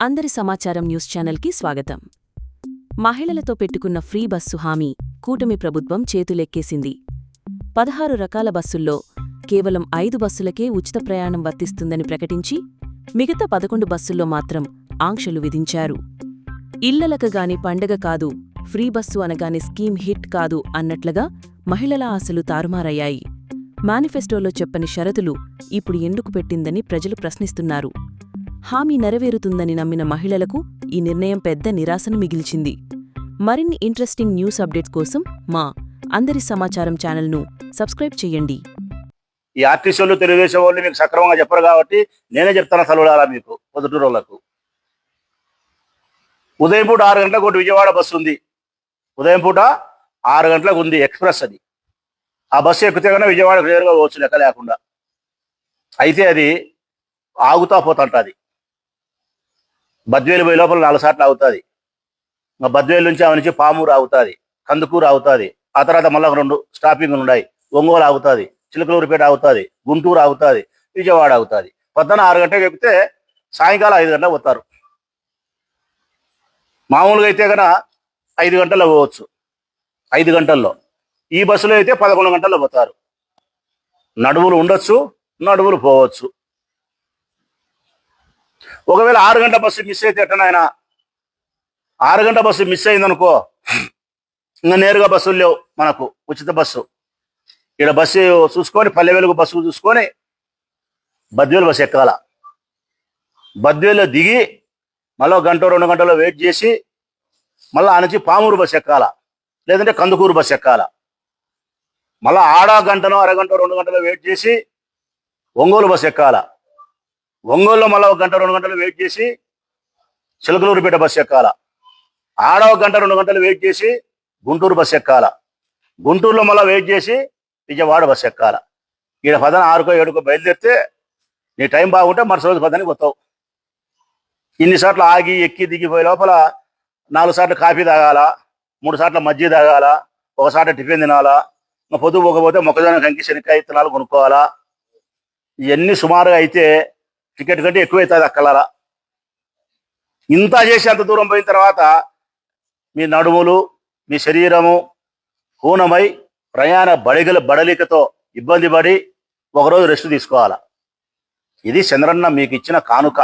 అందరి సమాచారం న్యూస్ ఛానల్కి స్వాగతం. మహిళలతో పెట్టుకున్న ఫ్రీ బస్సు హామీ కూటమి ప్రభుత్వం చేతులెక్కేసింది. పదహారు రకాల బస్సుల్లో కేవలం ఐదు బస్సులకే ఉచిత ప్రయాణం వర్తిస్తుందని ప్రకటించి మిగతా పదకొండు బస్సుల్లో మాత్రం ఆంక్షలు విధించారు. ఇళ్ళలకగాని పండగ కాదు ఫ్రీ బస్సు అనగానే స్కీమ్ హిట్ కాదు అన్నట్లుగా మహిళల ఆశలు తారుమారయ్యాయి. మేనిఫెస్టోలో చెప్పని షరతులు ఇప్పుడు ఎందుకు పెట్టిందని ప్రజలు ప్రశ్నిస్తున్నారు. హామీ నెరవేరుతుందని నమ్మిన మహిళలకు ఈ నిర్ణయం పెద్ద నిరాశను మిగిల్చింది. మరిన్ని ఇంట్రెస్టింగ్ న్యూస్ అప్డేట్స్ కోసం మా అందరి సమాచారం ఛానల్ను సబ్స్క్రైబ్ చేయండి. ఈ ఆర్టీసీ వాళ్ళు తెలుగుదేశం వాళ్ళు మీకు సక్రమంగా చెప్పరు కాబట్టి నేనే చెప్తాను సెలవులారా మీకు పొద్దుటూరు వాళ్ళకు. ఉదయం పూట ఆరు గంటలకు ఒకటి విజయవాడ బస్సు ఉంది. ఉదయం పూట ఆరు గంటలకు ఉంది ఎక్స్ప్రెస్ అది. ఆ బస్సు ఎక్కితే కన్నా విజయవాడ క్లియర్గా పోవచ్చు లెక్క లేకుండా. అయితే అది ఆగుతా పోతుంటుంది బద్వేలు పోయే లోపల నాలుగు సార్లు ఆగుతుంది. ఇంకా బద్వేలు నుంచి ఆమె నుంచి పామూరు ఆగుతుంది కందుకూరు ఆగుతుంది. ఆ తర్వాత మళ్ళీ రెండు స్టాపింగ్లు ఉన్నాయి. ఒంగోలు ఆగుతుంది చిలకలూరుపేట ఆగుతుంది గుంటూరు ఆగుతుంది విజయవాడ ఆగుతుంది. పొద్దున ఆరు గంటలకు ఎక్కితే సాయంకాలం ఐదు గంటలకు పోతారు. మామూలుగా అయితే కనుక ఐదు గంటల్లో పోవచ్చు. ఐదు గంటల్లో. ఈ బస్సులో అయితే పదకొండు గంటల్లో పోతారు. నడువులు ఉండొచ్చు నడువులు పోవచ్చు. ఒకవేళ ఆరు గంటల బస్సు మిస్ అయితే ఎట్టనాయన ఆరు గంటల బస్సు మిస్ అయిందనుకో ఇంకా నేరుగా బస్సులు లేవు మనకు ఉచిత బస్సు. ఇక్కడ బస్సు చూసుకొని పల్లె వెలుగు బస్సు చూసుకొని బద్వేలు బస్సు ఎక్కాల. బద్వేలో దిగి మళ్ళీ ఒక గంట రెండు గంటలో వెయిట్ చేసి మళ్ళీ ఆ నుంచి పామూరు బస్సు ఎక్కాల. లేదంటే కందుకూరు బస్సు ఎక్కాలా. మళ్ళీ ఆడా గంటనో అరగంట రెండు గంటలు వెయిట్ చేసి ఒంగోలు బస్సు ఎక్కాల. ఒంగోలులో మళ్ళీ ఒక గంట రెండు గంటలు వెయిట్ చేసి చిలకలూరుపేట బస్సు ఎక్కాల. ఆడ ఒక గంట రెండు గంటలు వెయిట్ చేసి గుంటూరు బస్సు ఎక్కాల. గుంటూరులో మళ్ళీ వెయిట్ చేసి విజయవాడ బస్సు ఎక్కాల. ఈడ పదన ఆరుకో ఏడుకో బయలుదేరితే నీ టైం బాగుంటే మరుసటి రోజు పదానికి వస్తావు. ఇన్నిసార్లు ఆగి ఎక్కి దిగిపోయే లోపల నాలుగు సార్లు కాఫీ తాగాల మూడు సార్లు మజ్జి తాగాల ఒకసారి టిఫిన్ తినాలా పొద్దు పోకపోతే మొక్కజొన్న కంకి శనక్కాయ విత్తనాలు కొనుక్కోవాలా? ఇవన్నీ సుమారుగా అయితే టికెట్ కంటే ఎక్కువ అవుతుంది అక్కలారా ఇంత చేసి అంత దూరం పోయిన తర్వాత మీ నడుములు మీ శరీరము హూనమై ప్రయాణ బడిగల బడలికతో ఇబ్బంది పడి ఒకరోజు రెస్ట్ తీసుకోవాలా? ఇది చంద్రన్న మీకు ఇచ్చిన కానుక.